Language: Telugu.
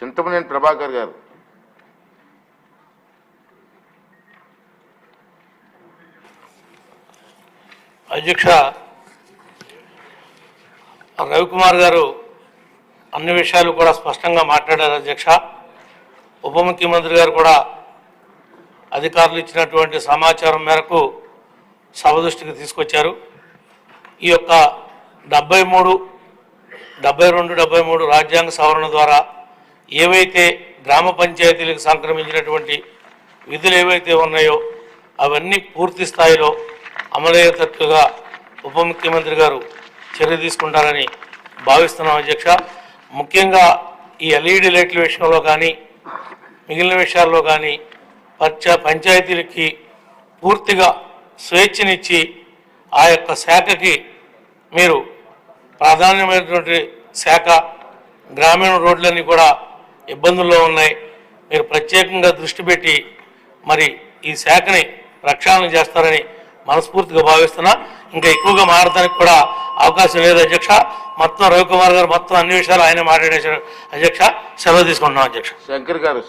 చింతమనేని ప్రభాకర్ గారు. అధ్యక్ష రవికుమార్ గారు అన్ని విషయాలు కూడా స్పష్టంగా మాట్లాడారు అధ్యక్ష. ఉప ముఖ్యమంత్రి గారు కూడా అధికారులు ఇచ్చినటువంటి సమాచారం మేరకు సభ దృష్టికి తీసుకొచ్చారు. ఈ యొక్క డెబ్బై మూడు డెబ్బై రెండు డెబ్బై మూడు రాజ్యాంగ సవరణ ద్వారా ఏవైతే గ్రామ పంచాయతీలకు సంక్రమించినటువంటి విధులు ఏవైతే ఉన్నాయో అవన్నీ పూర్తి స్థాయిలో అమలయ్యేటట్లుగా ఉప ముఖ్యమంత్రి గారు చర్య తీసుకుంటారని భావిస్తున్నాం అధ్యక్ష. ముఖ్యంగా ఈ ఎల్ఈడి లైట్ల విషయంలో కానీ మిగిలిన విషయాల్లో కానీ పంచ పంచాయతీలకి పూర్తిగా స్వేచ్ఛనిచ్చి ఆ యొక్క శాఖకి మీరు ప్రాధాన్యమైనటువంటి శాఖ గ్రామీణ రోడ్లన్నీ కూడా ఇబ్బందుల్లో ఉన్నాయి. మీరు ప్రత్యేకంగా దృష్టి పెట్టి మరి ఈ శాఖని ప్రక్షాళన చేస్తారని మనస్ఫూర్తిగా భావిస్తున్నా. ఇంకా ఎక్కువగా మారడానికి కూడా అవకాశం లేదు అధ్యక్ష. మొత్తం రవికుమార్ గారు మొత్తం అన్ని విషయాలు ఆయన మాట్లాడేశారు. అధ్యక్ష సెలవు తీసుకుంటున్నాం అధ్యక్ష. శంకర్ గారు